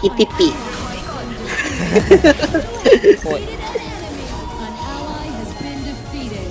คิดติดปีก โอ้ย An ally has been defeated.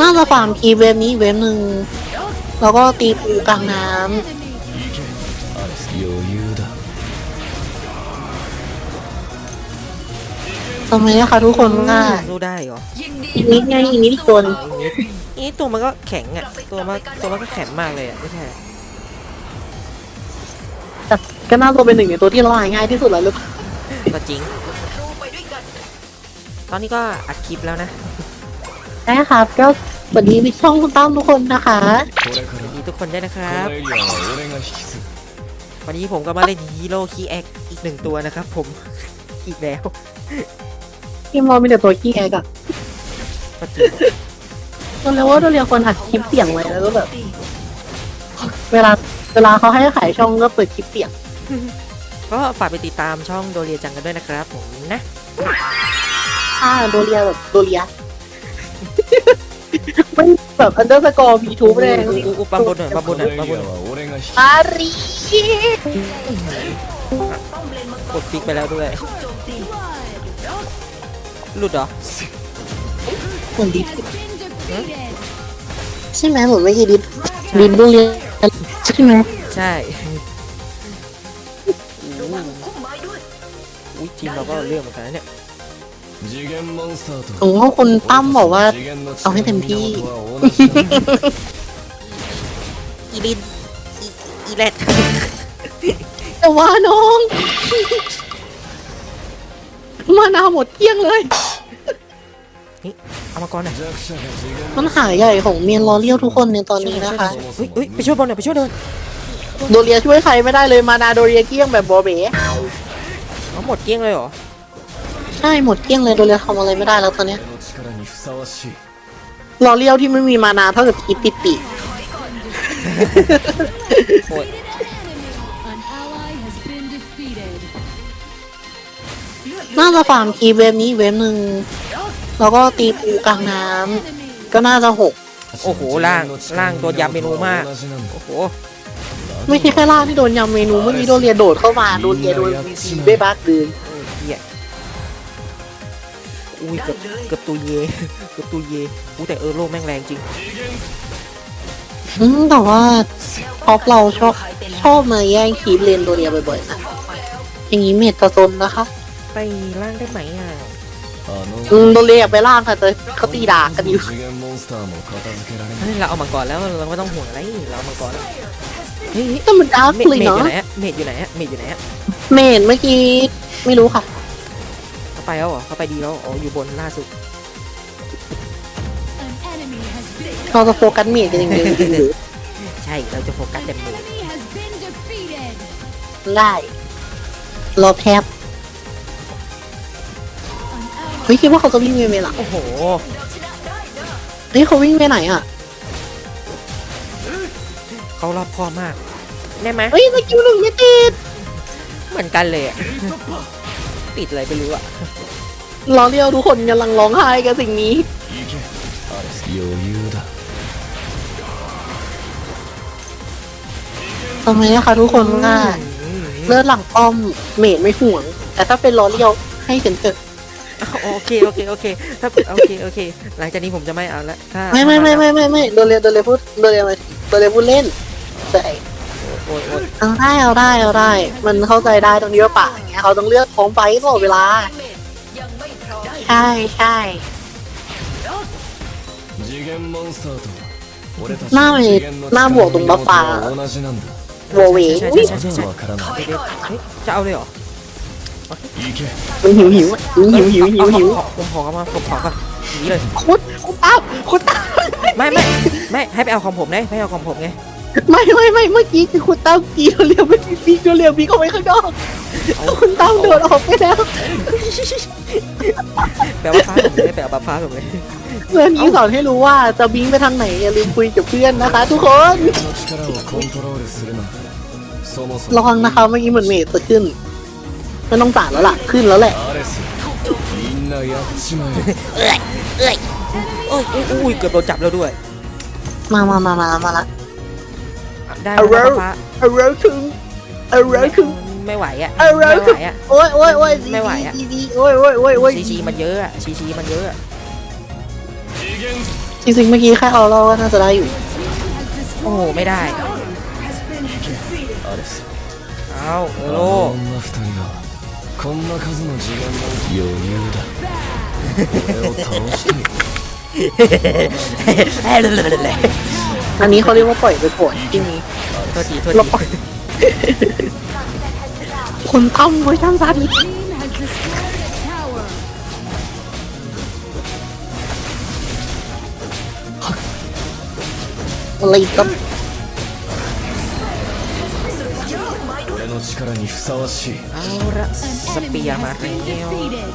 น่าจะฟาร์มคีย์เวฟนี้เวฟหนึ่งแล้วก็ตีปูกลางน้ Enemy 余裕だำทำไมนะคะทุกคนว่า สู้ได้เหรอ อีกนิดไงอีกนิดตัวหนึ่ง อีกนิดอีกตัวมันก็แข็งอ่ะ ตัวมันตัวมันก็แข็งมากเลยอ่ะไม่ใช่ แต่ก็น่าจะเป็นหนึ่งในตัวที่ละลายง่ายที่สุดแล้วหรือเปล่า ก็จริง ตอนนี้ก็อัดคลิปแล้วนะ ได้ครับก็สวัสดีวิช่องคุณตั้มทุกคนนะคะ これか ส ら วัสดีทุกคนด้วยนะค こ รับ のエリアは俺が引き継ぐ วันนี้ผมก็มาเล่นฮีโร่คีแอคอีกหนึ่งตัวนะครับผม อีกแล้ว ทีมเรามีแต่ตัวขี้แอกอะ ก็จริง ตอนแรกว่าเราเรียนคนอัดคลิปเสียงไว้แล้วก็แบบ เวลา เวลาเขาให้ขายช่องก็เปิดคลิปเปียก ก็ฝากไปติดตามช่องโดเรียจังกันด้วยนะครับผมนะอ่าโดเรียแบบโดเรียไม่แบบอันเดอร์สกอร์พีทูเลยอูอูปบนหน่อยปับนหน่อยปัมบนหน่อยอารีกดฟิกไปแล้วด้วยหลุดเหรอคนดิใช่ไหมหมไม่ใช่ดิดิบุดเรีย ใช่ไหมใช่ระงอุ้ยทีมเราก็เลือกเหมือนกันนเนี่ยโอ้โหคุณตั้มบอกว่า เอาให้เต็มที่ อีลินอีเลดแต่ว่าน้อง มานาหมดเกี้ยงเลย นี่เอามาก่อนหน่อยมันหายใหญ่ของเมียนลอเรียวทุกคนในตอนนี้นะคะเฮ้ยเฮ้ยไปช่วยบอลหน่อยไปช่วยเดินโดเรียช่วยใครไม่ได้เลยมานาโดเรียเกี้ยงแบบบอเบ๋หมดเกี้ยงเลยเหรอใช่หมดเกี้ยงเลยโดเรียทำอะไรไม่ได้แล้วตอนนี้ยลอเรียวที่ไม่มีมานาเท่ากับอิติปิน่าจะฟาร์มคีเวฟนี้เวฟหนึ่ง แล้วก็ตีปูกลางน้ำก็น่าจะหกโอ้โหล่างล่างตัวยำเมนูมากโอ้โหไม่ใช่แค่ล่างที่โดนยำเมนูเมื่อกี้โดนเรียโดดเข้ามาโดนเรียโดนวีซีเบบักเดินเอุ้ยเกือบเกือบตูเยเกือบตูเยอู้แต่เออโลแม่งแรงจริงแต่ว่าท็อปเราชอบชอบมาแย่งคีบเลนโดเรียบ่อยๆนะอย่างนี้เมตตาโซนนะคะ ไปล่างได้ไหมอะ มึงโดนเรียกไปล่างค่ะเตยเขาตีด่ากันอยู่เฮ้ยเราเอามังกรแล้วเราไม่ต้องห่วงอะไรเราเอามาก่อนเฮ้ยแต่มันดาร์กเมเลยดเนาะเมดอยู่ไหนอะเมดอยู่ไหนอะเมดเมื่อกี้ไม่รู้ค่ะ เขาไปแล้วเหรอเขาไปดีแล้วอ๋ออยู่บนล่าสุดเราจะโฟกัสเมดกันอย่างเดียวหรืใช่เราจะโฟกัสแต่เมดได้รอแทบ ฮ้ยคิดว่าเขาจะวิ่งไปไหมล่ะ โอ้โห เฮ้ยเขาวิ่งไปไหนอ่ะ เขารอบคอบมากได้ไหม เฮ้ยสกิลหนึ่งไม่ติด เหมือนกันเลยอะติดอะไรไม่รู้อะ รอเรียวทุกคนกำลังร้องไห้กับสิ่งนี้ 行けアレス余裕だ ทำไมนะคะทุกคนว่าเลือดหลังป้อมเมดไม่ห่วง แต่ถ้าเป็นรอเรียวให้เซ็นเตอร์ โอเคโอเคโอเคถ้าโอเคโอเค หลังจากนี้ผมจะไม่เอาละถ้าไม่ไม่ไม่ไม่ไม่ไม่โดเรียโดเรียพูดโดเรียมาโดเรียพูดเล่นแต่โอ้ยโอ้ยเอาได้เอาได้เอาได้ มันเข้าใจได้ตรงนี้ว่าป่าอย่างเงี้ยเขาต้องเลือกของไปตลอดเวลา ใช่ใช่หน้ามีหน้าบวกตรงบัฟฟ้าบวเวจะเอาเลยเหรอ มันหิวหิวหิวหิวหิวหิวผมขอเข้ามาผมขอก่อนหนีเลยคุณคุณตามคุณตามไม่ไม่ไม่ให้ไปเอาของผมได้ไม่เอาของผมไงไม่ไม่ไม่เมื่อกี้คือคุณตั้มกีเรียวไม่ปีกเรียวปีกออกไปข้างนอกคุณตั้มโดดออกไปแล้วแปลว่าฟ้าผมไม่แปลว่าฟ้าผมเลยเพื่อนนี้สอนให้รู้ว่าจะบิงไปทางไหนอย่าลืมคุยกับเพื่อนนะคะ ทุกคนลองนะคะเมื่อกี้เหมือนเมทจะขึ้น ไม่ต้องจ่ายแล้วล่ะขึ้นแล้วแหละ アレスみんなやっちまえ เอ้ยเอ้ยโอ้ยอุ้ยอุ้ยเกือบโดนจับแล้วด้วย มามามามามาละ ได้ เอา แล้ว เร็ว ฟ้า เอาเร็วถึง อะไรคือ ไม่ไหวอ่ะ อะไร ไม่ คื ไห อ วอ่ะ โอ้ยโอ้ยโอ้ย ไม่ไหวอะ ซีซีโอ้ยโอ้ยโอ้ยโอ้ย ชีชีมันเยอะอ่ะชีชีมันเยอะอะ 次元 จริงๆเมื่อกี้แค่เอาเราก็น่าจะได้อยู่ โอ้โหไม่ได้ アレス เอาเอ あ โล の女二人が こんな数の次元の余裕だ俺を倒してみろ อันนี้เขาเรียกว่าปล่อยไปก่อนที่นี้ โทษทีโทษ เรา ที ปล่อย คนทำเวอร์ชันซาดิส Team has destroyed a tower. อะไรอีกั 力にふさわしい เอาละส An เปีย enemy ร์มา has แล้ been ว defeated.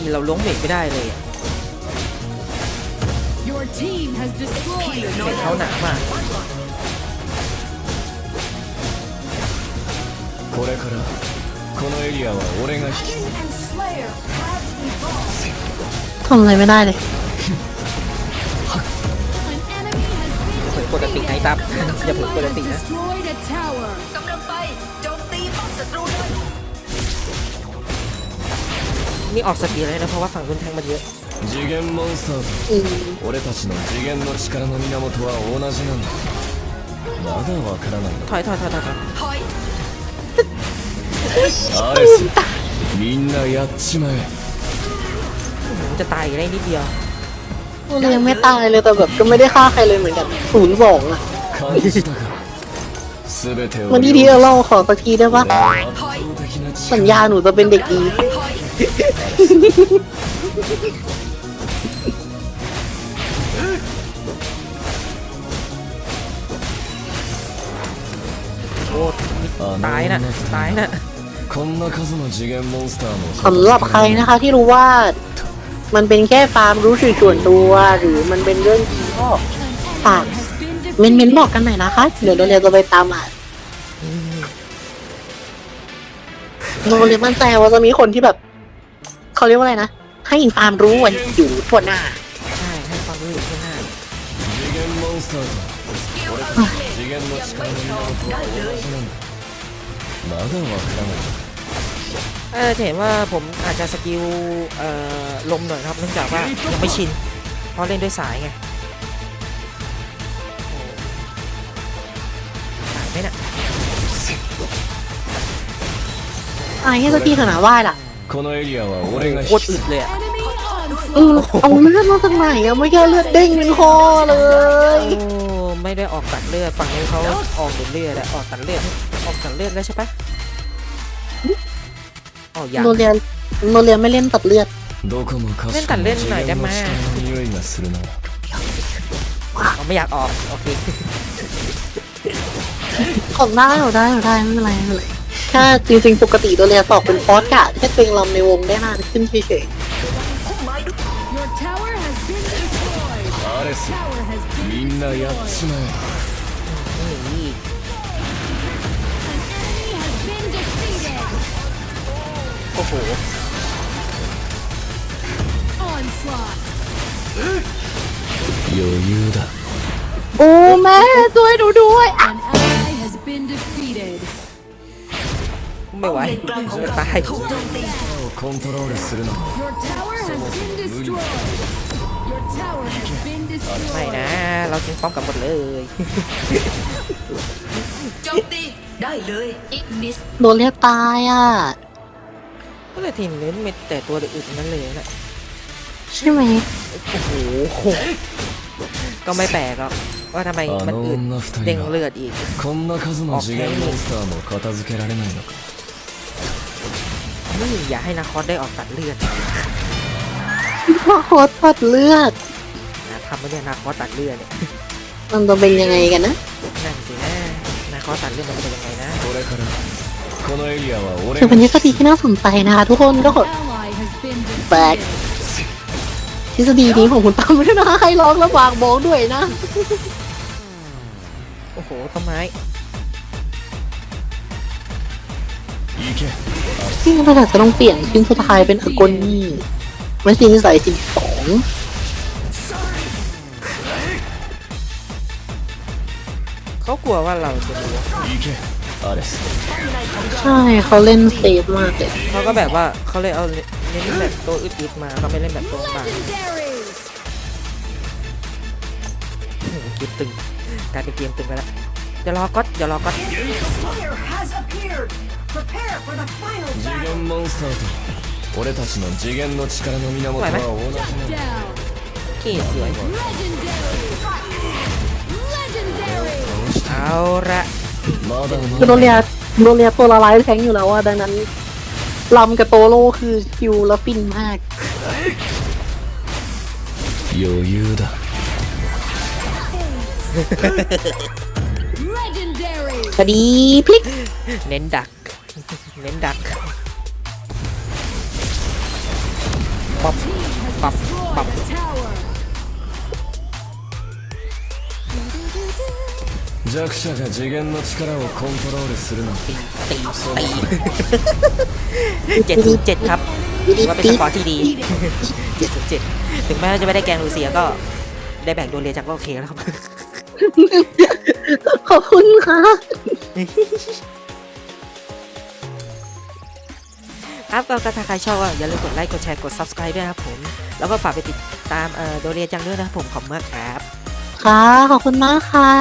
นี่เราล้วงเบรกไม่ได้เลยอะ Your team has destroyed a เบรกเขาหนามาก これからこのエリアは俺が引き ทำอะไรไม่ได้เลย เผยปกติไอ้ตับ อย่าเผยปกติ been นะ destroyed a tower. กำลังไปโจมตีป้อมศัตรูเลย นี่ออกสปีดเลยนะเพราะว่าฝั่งรุนแทงมันเยอะ 次元モンスターと อืม 俺たちの次元の力の源は同じなんだまだわからない ถอยถอยถอยถอยถอย ถอย アレスみんなやっちまえ มันจะตายอยู่ได้นิดเดียว กูเลยยังไม่ตายเลยแต่แบบก็ไม่ได้ฆ่าใครเลยเหมือนกันศูนย์สองอะมันนี้ดีเอเล่าขอสักทีได้ปะสัญญาหนูจะเป็นเด็กดีตายนะตายนะสำหรับใครนะคะที่รู้ว่า มันเป็นแค่ฟาร์มรู้สึกส่วนตัว หรือมันเป็นเรื่องจริงก็ An Ah. enemy has been เมนเมน defeated. บอกกันหน่อยนะคะ เดี๋ยวเราเรียนจะไปตามอ่านเราเรียนมั่นใจว่าจะมีคนที่แบบ เขาเรียกว่าอะไรนะ ให้ฟาร์มรู้วันอยู่ทั่วหน้า ใช่ให้ความรู้อยู่ข้างหน้า 次元モンスターと俺たちの次元の力の源は同じなんだまだわからない เออจะเห็นว่าผมอาจจะสกิลเอ่อลมหน่อยครับเนื่องจากว่ายังไม่ชินเพราะเล่นด้วยสายไงโอ้หายไหมน่ะ ไอ้ให้สักทีเถอะนะว่าล่ะ このエリアは俺が โค 引 ตร き อึดเลยอะ Enemy เอ onslaught. อเอาเลือดมาจากไหนอะไม่แค่เลือดเด้งเป็นคอเลย โอ้ไม่ได้ออกตัดเลือดฝั่งนู้นเขาออกแต่เลือดอะออกตัดเลือดออกตัดเลือดแล้วใช่ปะ ออกยัง โนเรียนโนเรียนไม่เล่นตัดเลือด どこもかしこメンタルも練んないで次元のまあ力の匂いがするな เขาไม่อยากออกโอเค ออกได้ออกได้ออกได้ไม่เป็นไรไม่เป็นไรแค่จริงๆปกติโดเรียนตอกเป็นฟอสกะแค่ตัวเองลำในวงได้นานขึ้นเฉย Your tower has been destroyed. アレス Tower has み been んなやっちまえ อ้โห Onslaught. 余裕だ ๆโอ้แม่ช่วยหนูด้วยอ่ะ An ally has been defeated. ไม่ไหว เลนกลางของ จะ เรา ตาย ถูกโจมตี コントロールするな Your tower has been destroyed. Your tower has been ไม่นะ destroyed. เราจึงป้องกันหมดเลย โจมตีได้เลยอิกนิส โดนเรียกตายอ่ะ ก็เลยทีมเน้นมีแต่ตัวอึดๆนั้นเลยนะ ใช่ไหม โอ้โหก็ไม่แปลกหรอกว่าทำไม あ มัน の อึด 女二 เด้ง 人が เลือดอีก こんな数の次元モンスターも片付けられないのか นี่อย่าให้นาคอสได้ออกตัดเลือด ว่าโคตรตัดเลือด นะทำไม่ได้นาคอสตัดเลือดเนี่ย มันจะเป็นยังไงกันนะ นั่นสินะนาคอสตัดเลือดมันจะเป็นยังไงนะ ถึงวันนทฤษฎีที่น่าสนใจนะคะทุกคนก็แปลกทฤษฎีนี้ของคุณตั้มไม่ได้นะใครร้องแล้ววางบองด้วยนะ โอ้โหทำไมจริงมันอาจจะต้องเปลี่ยนชิ้นสุดท้ายเป็นอากนี่มันชิ้นใส่สิบสองเขากลัวว่าเราจะรู้ ใช่เขาเล่นเซฟมากเลย เขาก็แบบว่าเขาเลยเอาเน้นแบบตัวอึดๆมาเขาไม่เล่นแบบตัวบาง Legendary. เกมตึงกลายเป็นเกมตึงไปแล้วเดี๋ยวรอก๊อตเดี๋ยวรอก๊อต 次元モンスターと俺たちの次元の力の源は同じなの Down. ขี้สวย Legendary. Legendary. เอาละ まだ คือโด ま เรีย だ โดเรียตัวละลายแทงอยู่แล้วอะดังนั้นลำกับโตโร่คือคิวแล้วฟินมาก 余裕だ Legendary. คดีพลิก เน้นดัก เน้นดักปับปับปับ 弱者が次元の力をコントロールするなんて ตีตีเจ็ดศูนย์เจ็ดครับถือว่าเป็นสกอร์ที่ดีเจ็ดศูนย์เจ็ดถึงแม้ว่าจะไม่ได้แกงรูเซียก็ได้แบ่งโดเรียจากก็โอเคแล้วครับ ขอบคุณค่ะ ครับก็ถ้าใครชอบก็อย่าลืมกดไลค์กดแชร์กด subscribe ด้วยนะครับผม แล้วก็ฝากไปติดตามเอ่อโดเรียจังด้วยนะครับผมขอบคุณมากครับ ค่ะ ขอบคุณมากค่ะ